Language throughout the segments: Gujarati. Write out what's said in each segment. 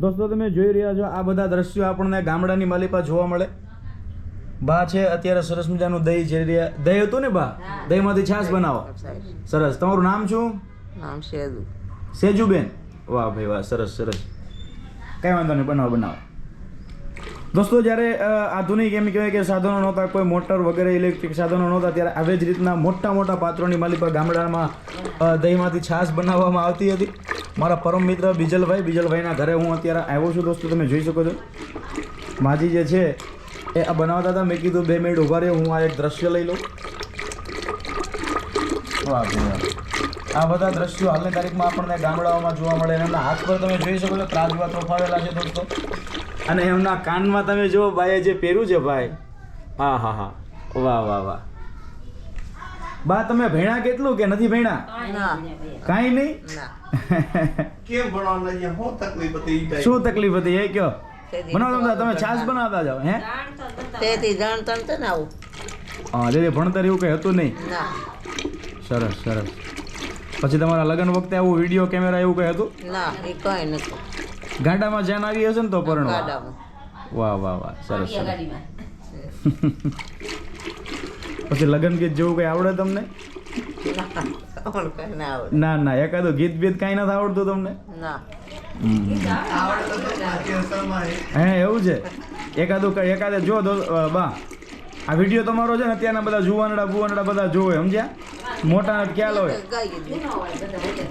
દોસ્તો તમે જોઈ રહ્યા છો આ બધા દ્રશ્યો આપણને ગામડાની માલિપા જોવા મળે. બા છે અત્યારે સરસ મજાનું દહીં જે રહ્યા દહીં હતું ને બા? દહીંમાંથી છાશ બનાવો. સરસ. તમારું નામ શું? નામ સેજુ. સેજુબેન. વાહ ભાઈ વાહ સરસ સરસ. કઈ વાંધો નહીં બનાવો બનાવો. દોસ્તો, જ્યારે આધુનિક એમ કહેવાય કે સાધનો નહોતા, કોઈ મોટર વગેરે, ઇલેક્ટ્રિક સાધનો નહોતા, ત્યારે આવી જ રીતના મોટા મોટા પાત્રોની માલિકા ગામડામાં દહીંમાંથી છાશ બનાવવામાં આવતી હતી. મારા પરમ મિત્ર બીજલભાઈ, બીજલભાઈના ઘરે હું અત્યારે આવ્યો છું. દોસ્તો, તમે જોઈ શકો છો. માજી જે છે, એ આ બનાવતા હતા. મેં કીધું, બે મિનિટ ઊભા રહ્યો હું આ એક દ્રશ્ય લઈ લઉં. આ બધા દ્રશ્યો હાલની તારીખમાં આપણને ગામડાઓમાં જોવા મળે અને હાથ પર તમે જોઈ શકો છો, ત્રાજવા તોફાવેલા છે દોસ્તો. અને એમના કાનમાં તમે જો ભાઈએ જે પહેર્યું છે ભાઈ. હા હા હા. વાહ વાહ વાહ. બા તમે ભણ્યા કેટલું કે નથી ભણ્યા ના. કાંઈ નહીં? ના. કેમ ભણવાના અહીંયા શું તકલીફ હતી શું તકલીફ હતી? એ કયો? બનાવતા બનાવો તમે તમે છાશ બનાવતા જાઓ હે? તેથી જાણતા નતા ને આવું. હા જેથી ભણતર એવું કંઈ હતું નહીં. સરસ સરસ. પછી તમારા લગ્ન વખતે આવું વીડિયો કેમેરા એવું કંઈ હતું? ના એ કઈ નતું ગાડામાં જાન આવી હશે ને તો પરણવા વાહ વાહ વાહ સરસ પછી લગ્ન ગીત જેવું કંઈ આવડે તમને? ના ના એકાદું ગીત બીત કાંઈ નથી આવડતું તમને. હે એવું છે? એકાદું એકાદે જો બા આ વીડિયો તમારો છે ને અત્યારના બધા જુવાનડા બુવાનડા બધા જોવે સમજ્યા? મોટા ખ્યાલ હોય.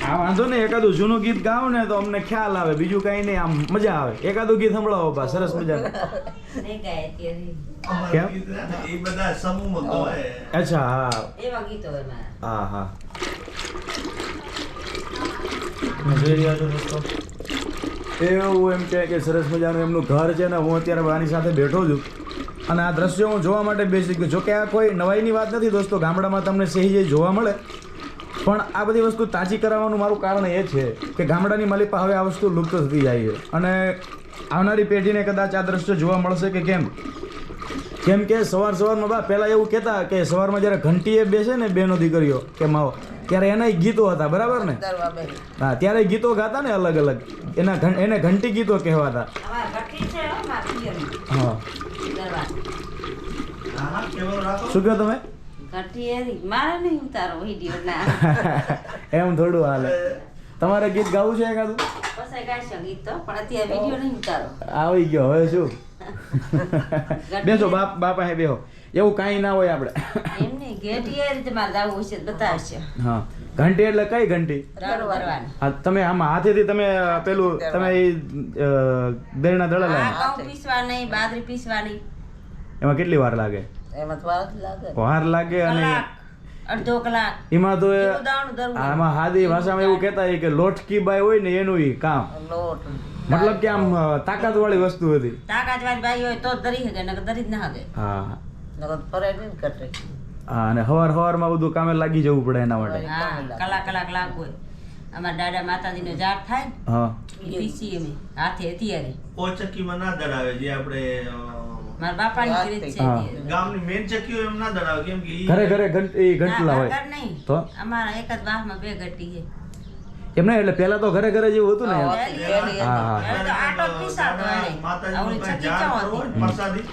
હા વાંધો નહીં એકાદું જૂનું ગીત ગાવ ને તો અમને ખ્યાલ આવે બીજું કાંઈ નહીં આમ મજા આવે. એકાદું ગીત સંભળાવો બા સરસ ગવાય. અચ્છા હા. હા હા. જોઈ રહ્યા છો દોસ્તો? એવું એમ કે સરસ મજાનું એમનું ઘર છે ને હું અત્યારે આની સાથે બેઠો છું. અને આ દ્રશ્યો હું જોવા માટે બેસી ગયો જોકે આ કોઈ નવાઈની વાત નથી દોસ્તો ગામડામાં તમને સહેજે જોવા મળે પણ આ બધી વસ્તુ તાજી કરાવવાનું મારું કારણ એ છે કે ગામડાની માલિપા હવે આ વસ્તુ લુપ્ત થતી જાય છે. અને આવનારી પેઢીને કદાચ આ દ્રશ્ય જોવા મળશે કે કેમ? કેમ કે સવાર સવારમાં બા પહેલાં એવું કહેતા કે સવારમાં જ્યારે ઘંટીએ બેસે ને બેનો દીકરીઓ કે માવો ત્યારે એના ગીતો હતા બરાબર ને? હા ત્યારે ગીતો ગાતા ને અલગ અલગ. એના એને ઘંટી ગીતો કહેવાતા. હો, શું કહો તમે. મારે નહીં ઉતારો વીડિયો ના. એમ થોડું હાલે. તમારે ગીત ગાવું છે એકાદું? પછી ગાઈશો ગીત તો પણ અત્યારે વીડિયો નહીં ઉતારો. આવી ગયો હવે શું? બેસો બાપ બાપા હે બેહો. એવું કાંઈ ના હોય આપણે. ઘેટી હા. એટલે કઈ ઘંટી? હા તમે આમાં હાથેથી તમે પેલું તમે દેરણા દળના દળા લાગે પીસવાની બાદરી પીસવાની. એમાં કેટલી વાર લાગે? એમાં વાર લાગે. વાર લાગે અને અડધો કલાક. એમાં તો આમાં હાદી ભાષામાં એવું કહેતા કે લોટકી બાઈ હોય ને એનું ઈ કામ. લોટ. મતલબ કે આમ તાકાત વાળી વસ્તુ હતી. તાકાત વાળી બાઈ હોય તો ધરી શકે નકર ધરી જ ના શકે હા. નકર ફરે નહીં કટે. હા અને હવાર હવારમાં બધું કામે લાગી જવું પડે એના માટે. હા કલાક કલાક લાગ હોય. અમારા દાદા માતાજીનો જાપ થાય ને હા. પીસી અમે હાથે અત્યારે પોચક્કીમાં ના દડાવે જે આપણે મારા બાપાની રીત છે ગામની મેન ચક્કીઓ એમ ના દડાવે કેમ કે ઘરે ઘરે ઘંટ એ ઘંટલા ના, નહીં. તો? અમારા એક જ વાહમાં બે છે. એટલે તો ઘરે ઘરે જેવું હતું ને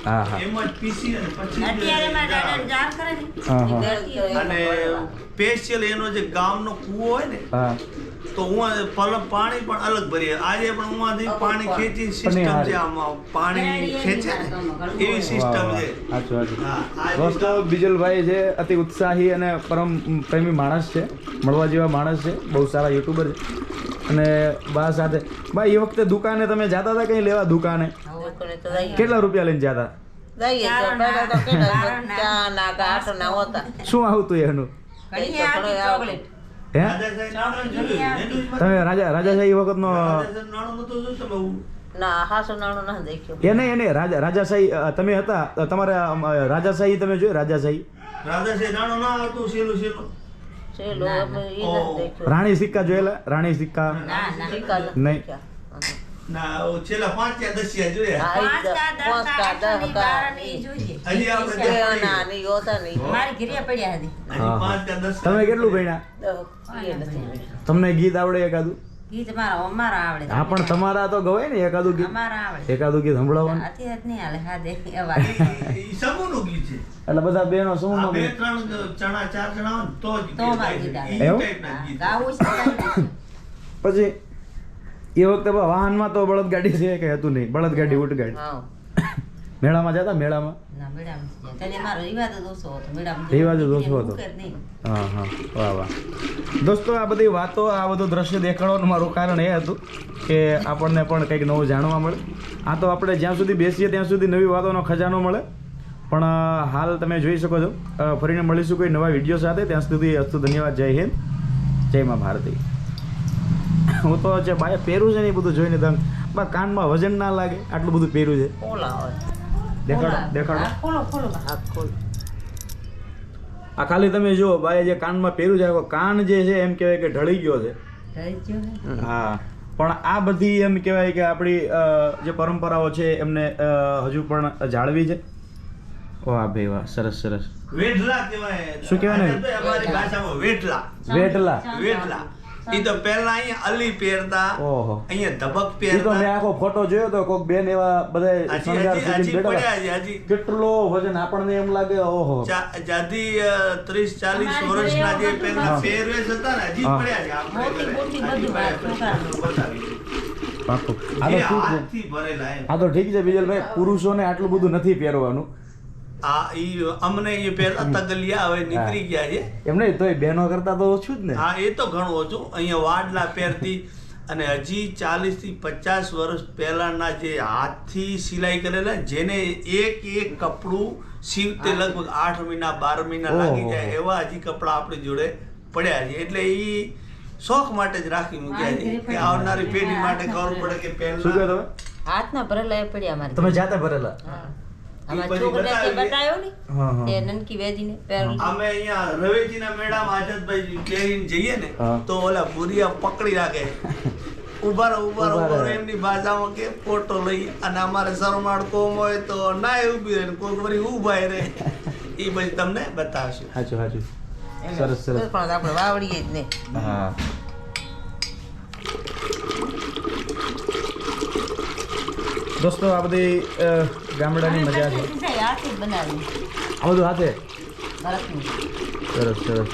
હા હા અને સ્પેશિયલ એનો જે ગામનો કૂવો હોય ને હા. તો હું પાણી પણ અલગ ભરીએ. આજે પણ હું પાણી ખેંચી સિસ્ટમ છે આમાં. પાણી ખેંચે ને? એવી સિસ્ટમ છે. દોસ્તો બિજલભાઈ છે અતિ ઉત્સાહી અને પરમ પ્રેમી માણસ છે મળવા જેવા માણસ છે બહુ સારા યુટ્યુબર છે. અને બા સાથે બા એ વખતે દુકાને તમે જતા હતા કઈ લેવા દુકાને? કેટલા રૂપિયા લઈને જતા? શું આવતું એનું? ચોકલેટ. હે? જોયું? તમે રાજા રાજાશાહી જોયું એવું? ના હાસુ નાણું ના દેખ્યું. એને એને રાજા રાજાશાહી તમે હતા તમારે રાજાશાહી તમે રાજાશાહી? દેખ્યું. રાણી સિક્કા જોયેલા? રાણી સિક્કા? ના ના. સિક્કા નથી નહીં. ના છેલ્લા પાંચ યા દસિયા જોયા. હા, પાંચ કા, દસ કા, કા, આઠ દસની, કા, બારની ઈ. જોઈએ. હજી આપણે ના ની હોતા નહીં. મારી ઘરે પડ્યા હતી પાંચ કા દસ તમે કેટલું ભણ્યા. તમને ગીત આવડે એકાદું? ગીત મારા અમારા આવડે હા પણ તમારા તો ગવાય ને એકાદું ગીત. અમારા આવડે. એકાદું ગીત સંભળાવવાનું? અત્યારે નહીં હાલે હા દે અવાજ. સમૂહનું ગીત છે. એટલે બધા બેનો સમૂહ બે ત્રણ ચણા ચાર ચણા તો જ તો ગીત ગીત આવે. એવું? ગાવું છે. પછી? એ વખતે વાહનમાં તો બળદગાડી છે કે હતું નહીં. બળદગાડી ઉટગાડી. મેળામાં જતા? મેળામાં? રિવાજ જ ઓછો હતો. હા હા. વાહ વાહ. દોસ્તો આ બધી વાતો આ બધું દ્રશ્ય દેખાડવાનું મારું કારણ એ હતું કે આપણને પણ કંઈક નવું જાણવા મળે. આ તો આપણે જ્યાં સુધી બેસીએ ત્યાં સુધી નવી વાતોનો ખજાનો મળે. પણ હાલ તમે જોઈ શકો છો. ફરીને મળીશું કોઈ નવા વીડિયો સાથે. ત્યાં સુધી અસ્તુ ધન્યવાદ. જય હિન્દ. જય મા ભારતી. હું તો જે બાય પહેરું છે ને એ બધું જોઈને તમે બા કાનમાં વજન ના લાગે આટલું બધું પહેર્યું છે. દેખાડો દેખાડો. ખોલો ખોલો. હાથ ખોલ. આ ખાલી તમે જુઓ ભાઈ જે કાનમાં પહેર્યું છે કાન જે છે એમ કહેવાય કે ઢળી ગયો છે. હા. પણ આ બધી એમ કહેવાય કે આપણી જે પરંપરાઓ છે એમને હજુ પણ જાળવી છે. વાહ ભાઈ વાહ સરસ સરસ. વેટલા કહેવાય. શું કહેવાય ને? વેટલા વેટલા વેટલા ઈ તો પહેલા અહીંયા અલી પહેરતા ઓહો. અહીંયા ધબક એ તો મેં આખો ફોટો જોયો તો કોક બેન એવા બધા શણગાર હજી બેઠા કેટલો વજન આપણને એમ લાગે ઓહો. જાદી અ, ત્રીસ ચાલીસ અમારી વર્ષના જે પહેલા. પહેરવેશ હતા ને હજી પડ્યા છે આપણે. મોટી મોટી બધું બતાવી. આ તો ઠીક છે. આ તો ઠીક છે બીજલભાઈ પુરુષોને આટલું બધું નથી પહેરવાનું. આ ઈ અમને એ પહેરતા તગલિયા હવે નીકળી ગયા છે. એમ નહીં તોય બહેનો કરતા તો ઓછું જ ને. હા એ તો ઘણું ઓછું. અહીંયા વાડલા પહેરતી અને હજી ચાલીસથી પચાસ વર્ષ પહેલાના જે હાથથી સિલાઈ કરેલા જેને એક એક કપડું સીવતે લગભગ આઠ મહિના બાર મહિના લાગી જાય એવા હજી કપડા આપણી જોડે પડ્યા છે. એટલે એ શોખ માટે જ રાખી મૂક્યા છે કે આવનારી પેઢી માટે ખબર પડે કે પહેલા હાથના ભરેલા એ પડ્યા મારે તમે જાતે ભરેલા? અમારા પછી જે બતાવ્યો ને હા હા. નનકી વેદીને અમે અહીંયા રવેચીના મેળામાં આઝાદભાઈ પહેરીને જઈએ ને તો ઓલા ભૂરિયા પકડી રાખે. ઊભા રહો ઊભા રહો. એમની ભાષામાં કે ફોટો લઈ અને અમારે સરમાળ કોમ હોય તો ના ઊભી રહે કોઈક કોઈ વળી ઊભા રહે. એ પછી તમને બતાવશે. સાચું સાચું સરસ સરસ. પણ આપણે વાવડીએ જ ને. હા. દોસ્તો આ બધી ગામડાની મજા છે. આ બધું હાથે? સરસ સરસ.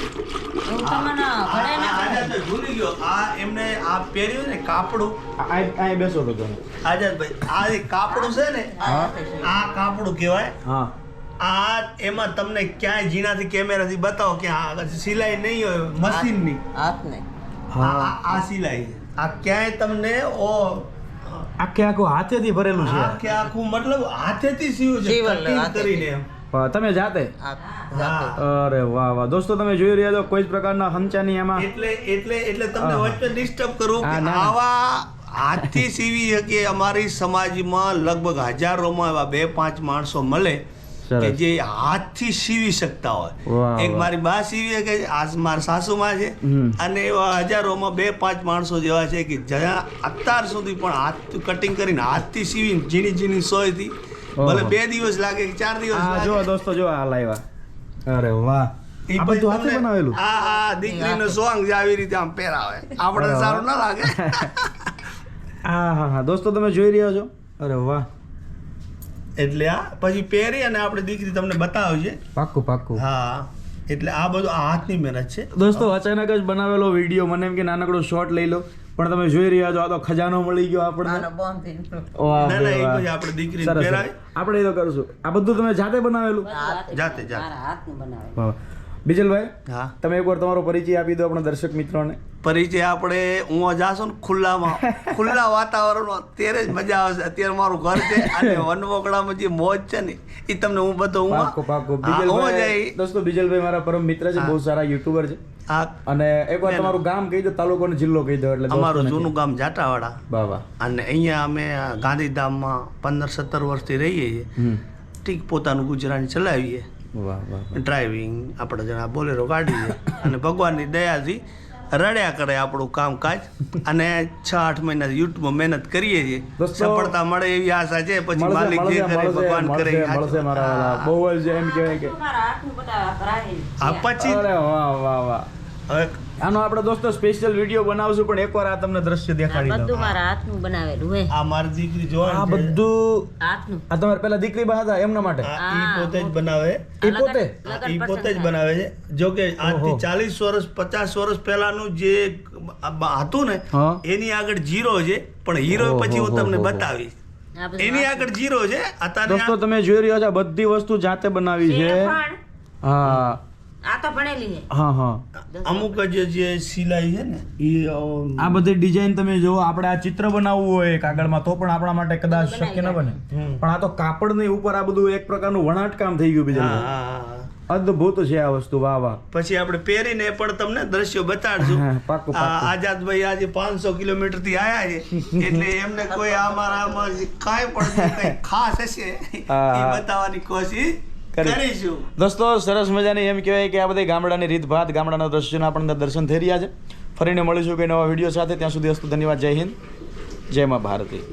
તમને આ- ઘરે આ- ના આ કરાય. આઝાદભાઈ ભૂલી ગયો. આ એમને આ પહેર્યું ને કાપડું. આ- આ અહીં બેસો તો તમે. આઝાદભાઈ આ કાપડું છે ને આ કાપડું કહેવાય. હા. આ એમાં તમને ક્યાંય ઝીણાથી કેમેરાથી બતાવો કે સિલાઈ નહીં હોય મશીનની. હાથ ને આ આ- આ સિલાઈ આ ક્યાંય તમને ઓ આખે આખું હાથેથી ભરેલું છે. આખે આખું મતલબ હાથેથી સીવું છે કટિંગ કરીને તમે જાતે? અરે વાહ વાહ. દોસ્તો તમે જોઈ રહ્યા છો કોઈ જ પ્રકારના હંચાની એમાં એટલે એટલે એટલે તમને વચ્ચે ડિસ્ટર્બ કરું કે. આવા હાથથી સીવી શકે અમારી સમાજમાં લગભગ હજારોમાં એવા બે પાંચ માણસો મળે. કે જે હાથથી સીવી શકતા હોય. એક મારી બા સીવી કે આ મારા સાસુમાં છે. અને એવા હજારોમાં બે પાંચ માણસો જેવા છે કે જ્યાં અત્યાર સુધી પણ હાથ કટિંગ કરીને હાથથી સીવી ઝીણી ઝીણી સોયથી ભલે બે દિવસ લાગે કે ચાર દિવસ જો દોસ્તો જો આ લાવ્યા. અરે વાહ. દીકરીનો સોંગ જે આવી રીતે આમ પહેરાવે. આપણે સારું ના લાગે. હા હા હા. દોસ્તો તમે જોઈ રહ્યા છો? અરે વાહ. એટલે આ પછી પહેરી અને આપણે દીકરી તમને બતાવજે. પાક્કું પાક્કું. હા એટલે આ બધું આ હાથની મહેનત છે. દોસ્તો અચાનક જ બનાવેલો વીડિયો મને એમ કે નાનકડો શોર્ટ લઈ લો. પણ તમે જોઈ રહ્યા છો આ તો ખજાનો મળી ગયો આપણને. આપણે દીકરી. આપણે એ તો કરશું. આ બધું તમે જાતે બનાવેલું? જાતે, જાતે. મારા હાથનું બનાવેલું. બીજલભાઈ હા. તમે એકવાર તમારો પરિચય આપી દો આપણા દર્શક મિત્રોને. પરિચય આપણે હું જાશો ને ખુલ્લામાં. ખુલ્લા વાતાવરણમાં ત્યારે જ મજા આવશે અત્યારે મારું ઘર છે અને વનવોકડામાં જે મોજ છે ને એ તમને હું બધો હું પાકો પાકો બીજલભાઈ જાય. દોસ્તો બીજલભાઈ મારા પરમ મિત્ર છે બહુ સારા યુટ્યુબર છે. અને એકવાર. તમારું ગામ કહી દો તાલુકો અને જિલ્લો કહી દો એટલે અમારું જૂનું ગામ જાટાવાડા. વાહ અને અહીંયા અમે ગાંધીધામમાં પંદર સત્તર વર્ષથી રહીએ છીએ. ઠીક પોતાનું ગુજરાન ચલાવીએ. ડ્રાઇવિંગ આપણે જણા બોલેરો કાઢીએ અને ભગવાનની દયાથી રડ્યા કરે આપણું કામકાજ. અને છ આઠ મહિના યુટ્યુબમાં મહેનત કરીએ છીએ. સફળતા મળે એવી આશા છે પછી માલિક જે કરે ભગવાન કરે બહુ જ એમ કહેવાય કે પછી વાહ વાહ વાહ. હવે આનો આપણે દોસ્તો સ્પેશિયલ વિડિયો બનાવશું પણ એકવાર આ તમને દ્રશ્ય દેખાડી દઉં. બધું મારા હાથનું બનાવેલું હે. આ મારી દીકરી આ બધું હાથનું. આ તમારે પેલા દીકરી બા હતા એમના માટે? ઈ પોતે જ બનાવે. એ પોતે? ઈ પોતે જ બનાવે છે. જો કે આજથી ઓહો. ચાલીસ વર્ષ પચાસ વર્ષ પહેલાનું જે હતું ને એની આગળ જીરો છે. પણ હીરો પછી હું તમને. બતાવીશ. એની આગળ જીરો છે. અત્યારે દોસ્તો તમે જોઈ રહ્યા છો બધી વસ્તુ જાતે બનાવી છે. હા. આ તો ભણેલી છે હા હા. અમુક જ જે સિલાઈ છે ને એ આ બધી ડિઝાઇન તમે જો આપણે આ ચિત્ર બનાવવું હોય કાગળમાં તો પણ આપણા માટે કદાચ શક્ય ન બને. પણ આ તો કાપડની ઉપર આ બધું એક પ્રકારનું વણાટ કામ થઈ ગયું બીજા હા, હા, હા. અદ્ભુત છે આ વસ્તુ વાહ વાહ. પછી આપણે પહેરીને પણ તમને દ્રશ્યો બતાડશું. આઝાદભાઈ આજે પાંચસો કિલોમીટરથી આયા છે. એટલે એમને કોઈ અમારા આમાં કાંઈ પણ ખાસ હશે એ. બતાવવાની કોશિશ. કરીશું. દોસ્તો સરસ મજાની એમ કહેવાય કે આ બધી ગામડાની રીતભાત ગામડાના દ્રશ્યોના આપણને દર્શન થઈ રહ્યા છે. ફરીને મળીશું કે નવા વીડિયો સાથે. ત્યાં સુધી અસ્તુ ધન્યવાદ. જય હિન્દ. જય મા ભારતી.